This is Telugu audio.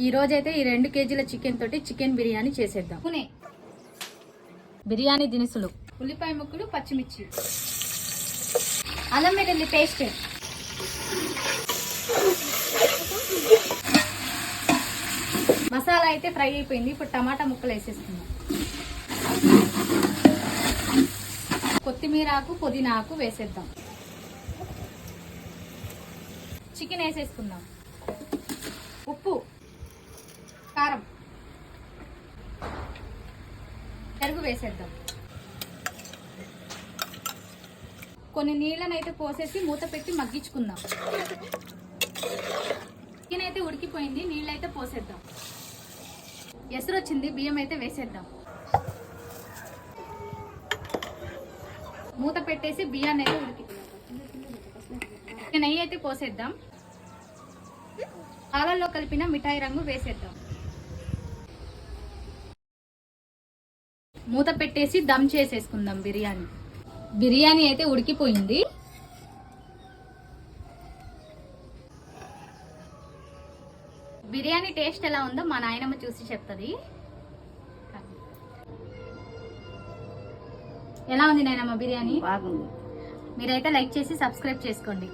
ఈ రోజైతే ఈ రెండు కేజీల చికెన్ తోటి చికెన్ బిర్యానీ చేసేద్దాం. పునే బిర్యానీ దినుసులు. ఉల్లిపాయ ముక్కలు పచ్చిమిర్చి. అల్లం వెల్లుల్లి పేస్ట్. మసాలా అయితే ఫ్రై అయిపోయింది. ఇప్పుడు టమాటా ముక్కలు వేసేసుకుందాం. కొత్తిమీర ఆకు పుదీనా ఆకు వేసేద్దాం. చికెన్ వేసేసుకుందాం. పెరుగు వేసేద్దాం. కొన్ని నీళ్ళనైతే పోసేసి మూత పెట్టి మగ్గించుకుందాం. చికెన్ అయితే ఉడికిపోయింది నీళ్ళైతే పోసేద్దాం. ఎసరు వచ్చింది బియ్యం అయితే వేసేద్దాం. మూత పెట్టేసి బియ్యాన్ని అయితే ఉడికి నెయ్యి అయితే పోసేద్దాం. పాలల్లో కలిపిన మిఠాయి రంగు వేసేద్దాం. మూత పెట్టేసి దమ్ చేసేసుకుందాం బిర్యానీ. బిర్యానీ అయితే ఉడికిపోయింది. బిర్యానీ టేస్ట్ ఎలా ఉందో మా నాయనమ్మ చూసి చెప్తుంది. ఎలా ఉంది నాయనమ్మ బిర్యానీ? బాగుంది. మీరైతే లైక్ చేసి సబ్స్క్రైబ్ చేసుకోండి.